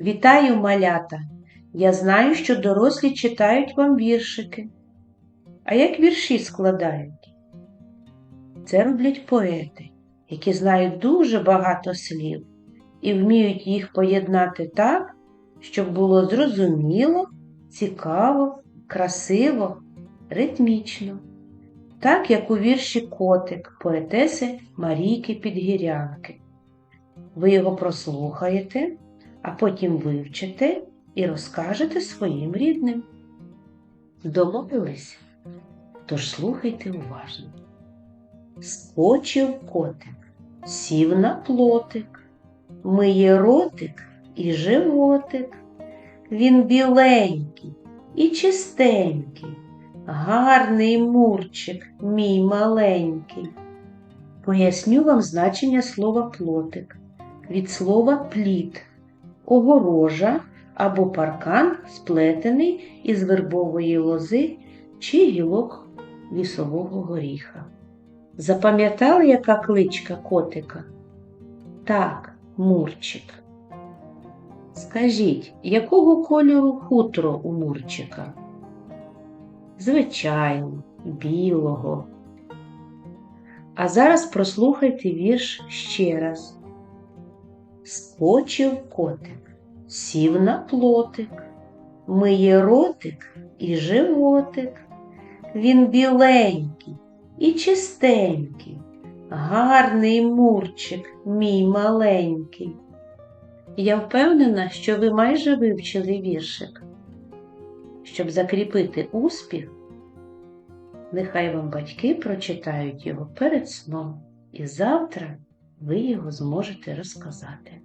Вітаю, малята! Я знаю, що дорослі читають вам віршики. А як вірші складають? Це роблять поети, які знають дуже багато слів і вміють їх поєднати так, щоб було зрозуміло, цікаво, красиво, ритмічно. Так як у вірші Котик поетеси Марійки Підгірянки. Ви його прослухаєте, а потім вивчите і розкажете своїм рідним. Домовились? Тож слухайте уважно. Скочив котик, сів на плотик, миє ротик і животик. Він біленький і чистенький, гарний мурчик, мій маленький. Поясню вам значення слова плотик від слова плід, огорожа або паркан, сплетений із вербової лози чи гілок лісового горіха. Запам'ятали, яка кличка котика? Так, Мурчик. Скажіть, якого кольору хутро у Мурчика? Звичайно, білого. А зараз прослухайте вірш ще раз. Скочив котик, сів на плотик, миє ротик і животик. Він біленький і чистенький, гарний мурчик, мій маленький. Я впевнена, що ви майже вивчили віршик. Щоб закріпити успіх, нехай вам батьки прочитають його перед сном, і завтра ви його зможете розказати.